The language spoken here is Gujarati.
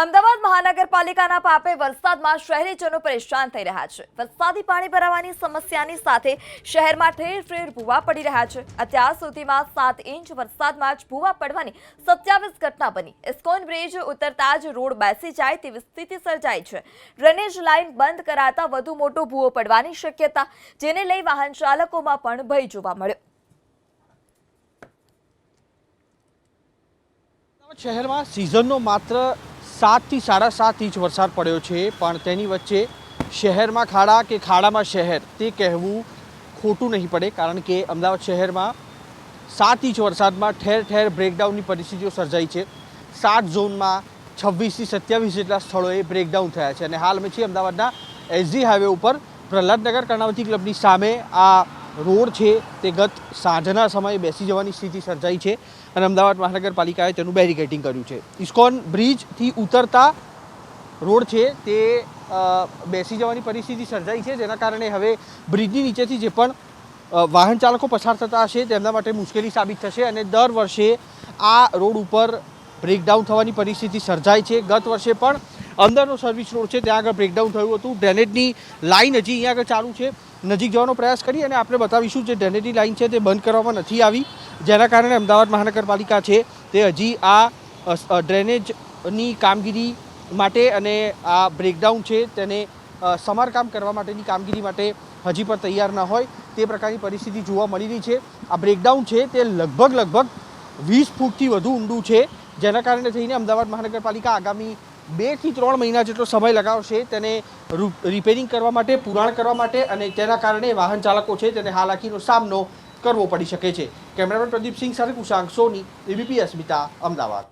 અમદાવાદ મહાનગરપાલિકાના પાપે વરસાદમાં શહેરીજનો પરેશાન થઈ રહ્યા છે. વરસાદી પાણી ભરાવાની સમસ્યાની સાથે શહેરમાં ઠેર ઠેર ભૂવા પડી રહ્યા છે. અત્યાર સુધીમાં સાત ઇંચ વરસાદમાં જ ભૂવા પડવાની સત્યાવીસ ઘટના બની. ઇસ્કોન બ્રિજ ઉતરતા જ રોડ બેસી જાય તેવી સ્થિતિ સર્જાઈ છે. ડ્રેનેજ લાઇન બંધ કરાતા વધુ મોટો ભૂવો પડવાની શક્યતા, જેને લઈ વાહન ચાલકોમાં પણ ભય જોવા મળ્યો. શહેરમાં સિઝનનો માત્ર સાતથી સાડા સાત ઇંચ વરસાદ પડ્યો છે, પણ તેની વચ્ચે શહેરમાં ખાડા કે ખાડામાં શહેર, તે કહેવું ખોટું નહીં પડે, કારણ કે અમદાવાદ શહેરમાં સાત ઇંચ વરસાદમાં ઠેર ઠેર બ્રેકડાઉનની પરિસ્થિતિઓ સર્જાઈ છે. સાત ઝોનમાં છવ્વીસથી સત્યાવીસ જેટલા સ્થળોએ બ્રેકડાઉન થયા છે. અને હાલ અમે છીએ અમદાવાદના એસજી હાઈવે ઉપર. પ્રહલાદનગર કર્ણાવતી ક્લબની સામે આ રોડ છે તે ગત સાંજના સમયે બેસી જવાની સ્થિતિ સર્જાઈ છે અને અમદાવાદ મહાનગરપાલિકાએ તેનું બેરિકેટિંગ કર્યું છે. ઇસ્કોન બ્રિજથી ઉતરતા રોડ છે તે બેસી જવાની પરિસ્થિતિ સર્જાઈ છે. જેના કારણે હવે બ્રિજની નીચેથી જે પણ વાહન ચાલકો પસાર થતા હશે તેમના માટે મુશ્કેલી સાબિત થશે અને દર વર્ષે આ રોડ ઉપર બ્રેકડાઉન થવાની પરિસ્થિતિ સર્જાય છે. ગત વર્ષે પણ અંદરનો સર્વિસ રોડ છે, ત્યાં આગળ બ્રેકડાઉન થયું હતું. ડ્રેનેજની લાઇન હજી અહીંયા આગળ ચાલુ છે. નજીક જવાનો પ્રયાસ કરી અને આપણે બતાવીશું જે ડ્રેનેજની લાઇન છે તે બંધ કરવામાં નથી આવી. જેના કારણે અમદાવાદ મહાનગરપાલિકા છે તે હજી આ ડ્રેનેજની કામગીરી માટે અને આ બ્રેકડાઉન છે તેને સમારકામ કરવા માટેની કામગીરી માટે હજી પણ તૈયાર ન હોય. તે પ્રકારની પરિસ્થિતિ જોવા મળી રહી છે. આ બ્રેકડાઉન છે તે લગભગ લગભગ વીસ ફૂટથી વધુ ઊંડું છે. જેના કારણે થઈને અમદાવાદ મહાનગરપાલિકા આગામી બેથી ત્રણ મહિના જેટલો સમય લગાવશે તેને રિપેરિંગ કરવા માટે, પુરાણ કરવા માટે અને તેના કારણે વાહન ચાલકો છે તેને હાલાકીનો સામનો કરવો પડી શકે છે. કેમેરામેન પ્રદીપસિંહ સાથે કુશાંક સોની, એબીપી અસ્મિતા, અમદાવાદ.